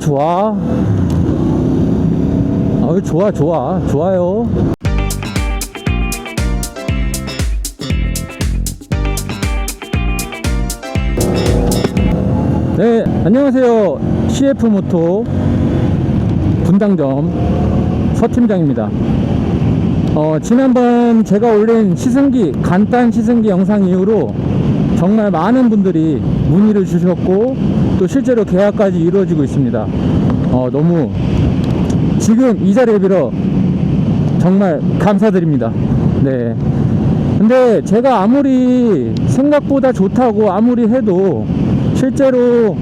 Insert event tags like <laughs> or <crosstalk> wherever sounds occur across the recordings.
좋아. 아유, 좋아, 좋아. 좋아요. 네, 안녕하세요. CF 모토 분당점 서 팀장입니다. 어, 지난번 제가 올린 시승기, 간단 시승기 영상 이후로 정말 많은 분들이 문의를 주셨고 또 실제로 계약까지 이루어지고 있습니다. 어, 너무 지금 이 자리를 빌어 정말 감사드립니다. 네. 근데 제가 아무리 생각보다 좋다고 아무리 해도 실제로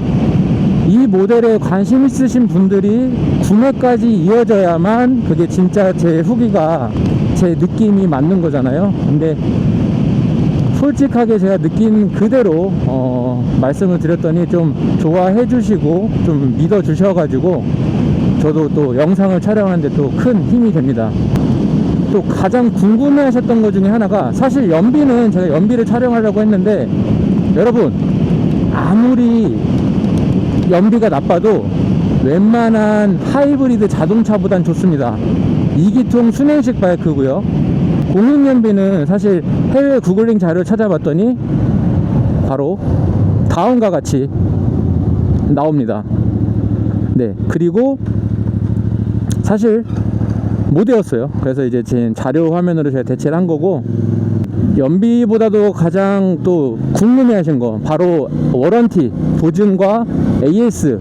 이 모델에 관심 있으신 분들이 구매까지 이어져야만 그게 진짜 제 후기가 제 느낌이 맞는 거잖아요. 근데 솔직하게 제가 느낀 그대로 어, 말씀을 드렸더니 좀 좋아해 주시고 좀 믿어 주셔가지고 저도 또 영상을 촬영하는데 또 큰 힘이 됩니다. 또 가장 궁금해 하셨던 것 중에 하나가 사실 연비는 제가 연비를 촬영하려고 했는데 여러분 아무리 연비가 나빠도 웬만한 하이브리드 자동차보단 좋습니다 2기통 순행식 바이크고요 공인 연비는 사실 해외 구글링 자료를 찾아봤더니 바로 다음과 같이 나옵니다 네 그리고 사실 못 외웠어요. 그래서 이제 지금 자료 화면으로 제가 대체를 한 거고 연비보다도 가장 또 궁금해 하신 거 바로 워런티 보증과 AS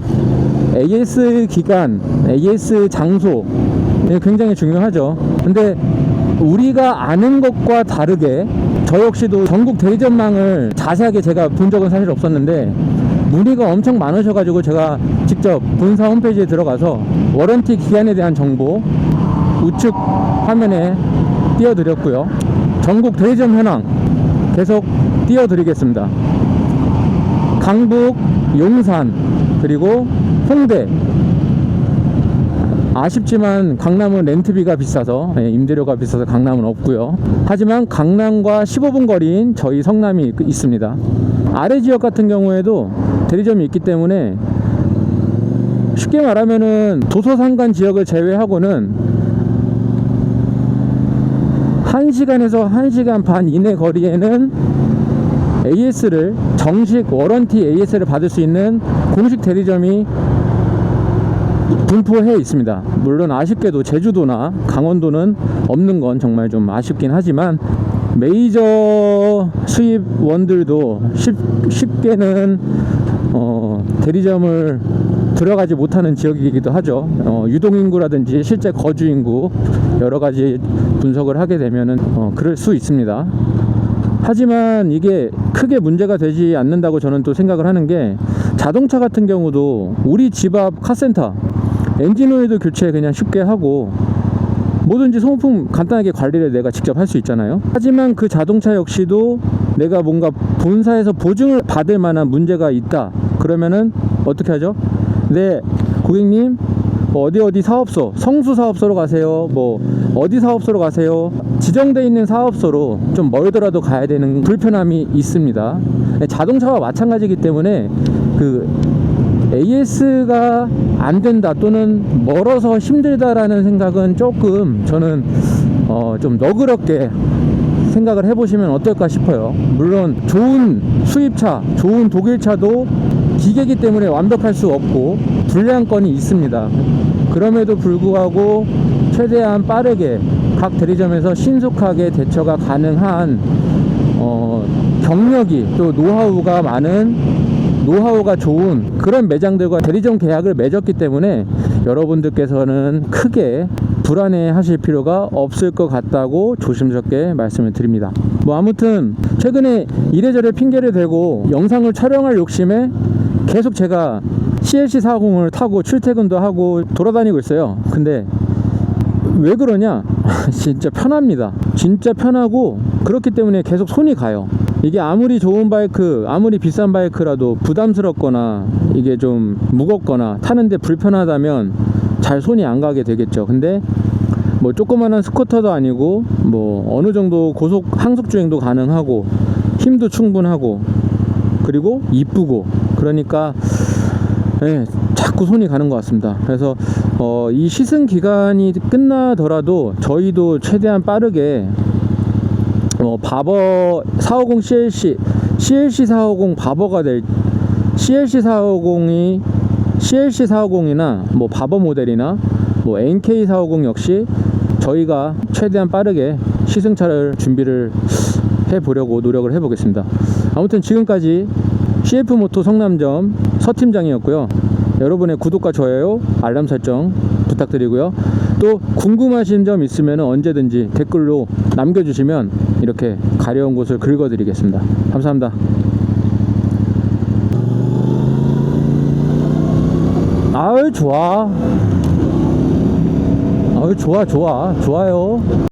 AS 기간 AS 장소 이게 굉장히 중요하죠. 근데 우리가 아는 것과 다르게 저 역시도 전국 대리점망을 자세하게 제가 본 적은 사실 없었는데 문의가 엄청 많으셔가지고 제가 직접 본사 홈페이지에 들어가서 워런티 기간에 대한 정보 우측 화면에 띄워드렸고요. 전국 대리점 현황 계속 띄워드리겠습니다. 강북, 용산, 그리고 홍대. 아쉽지만 강남은 렌트비가 비싸서 예, 임대료가 비싸서 강남은 없고요. 하지만 강남과 15분 거리인 저희 성남이 있습니다. 아래 지역 같은 경우에도 대리점이 있기 때문에 쉽게 말하면은 도서상관 지역을 제외하고는 1시간에서 1시간 반 이내 거리에는 AS를 정식 워런티 AS를 받을 수 있는 공식 대리점이 분포해 있습니다. 물론 아쉽게도 제주도나 강원도는 없는 건 정말 좀 아쉽긴 하지만 메이저 수입원들도 쉽, 쉽게는 어, 대리점을 들어가지 못하는 지역이기도 하죠. 어, 유동인구라든지 실제 거주인구 여러 가지 분석을 하게 되면은 어, 그럴 수 있습니다. 하지만 이게 크게 문제가 되지 않는다고 저는 또 생각을 하는 게 자동차 같은 경우도 우리 집 앞 카센터 엔진 오일도 교체 그냥 쉽게 하고 뭐든지 소모품 간단하게 관리를 내가 직접 할 수 있잖아요. 하지만 그 자동차 역시도 내가 뭔가 본사에서 보증을 받을 만한 문제가 있다. 그러면은 어떻게 하죠? 네, 고객님, 뭐 어디 어디 사업소, 성수 사업소로 가세요. 뭐 어디 사업소로 가세요. 지정돼 있는 사업소로 좀 멀더라도 가야 되는 불편함이 있습니다. 네, 자동차와 마찬가지이기 때문에 그 AS가 안 된다 또는 멀어서 힘들다라는 생각은 조금 저는 어, 좀 너그럽게 생각을 해보시면 어떨까 싶어요. 물론 좋은 수입차, 좋은 독일차도 기계기 때문에 완벽할 수 없고 불량건이 있습니다. 그럼에도 불구하고 최대한 빠르게 각 대리점에서 신속하게 대처가 가능한 어, 경력이 또 노하우가 많은 노하우가 좋은 그런 매장들과 대리점 계약을 맺었기 때문에 여러분들께서는 크게 불안해 하실 필요가 없을 것 같다고 조심스럽게 말씀을 드립니다. 뭐 아무튼 최근에 이래저래 핑계를 대고 영상을 촬영할 욕심에 계속 제가 CLC 40을 타고 출퇴근도 하고 돌아다니고 있어요. 근데 왜 그러냐? <laughs> 진짜 편합니다. 진짜 편하고 그렇기 때문에 계속 손이 가요. 이게 아무리 좋은 바이크, 아무리 비싼 바이크라도 부담스럽거나 이게 좀 무겁거나 타는데 불편하다면 잘 손이 안 가게 되겠죠. 근데 뭐 조그만한 스쿠터도 아니고 뭐 어느 정도 고속 항속 주행도 가능하고 힘도 충분하고 그리고 이쁘고 그러니까 예, 자꾸 손이 가는 것 같습니다. 그래서 어, 이 시승 기간이 끝나더라도 저희도 최대한 빠르게 어, 바버 450 CLC CLC 450 바버가 될 CLC 450이 CLC 450이나 뭐 바버 모델이나 뭐 NK 450 역시 저희가 최대한 빠르게 시승차를 준비를 해 보려고 노력을 해 보겠습니다. 아무튼 지금까지 CF 모토 성남점 서 팀장이었고요. 여러분의 구독과 좋아요, 알람 설정 부탁드리고요. 또 궁금하신 점 있으면 언제든지 댓글로 남겨주시면 이렇게 가려운 곳을 긁어드리겠습니다. 감사합니다. 아유 좋아. 아유 좋아 좋아 좋아요.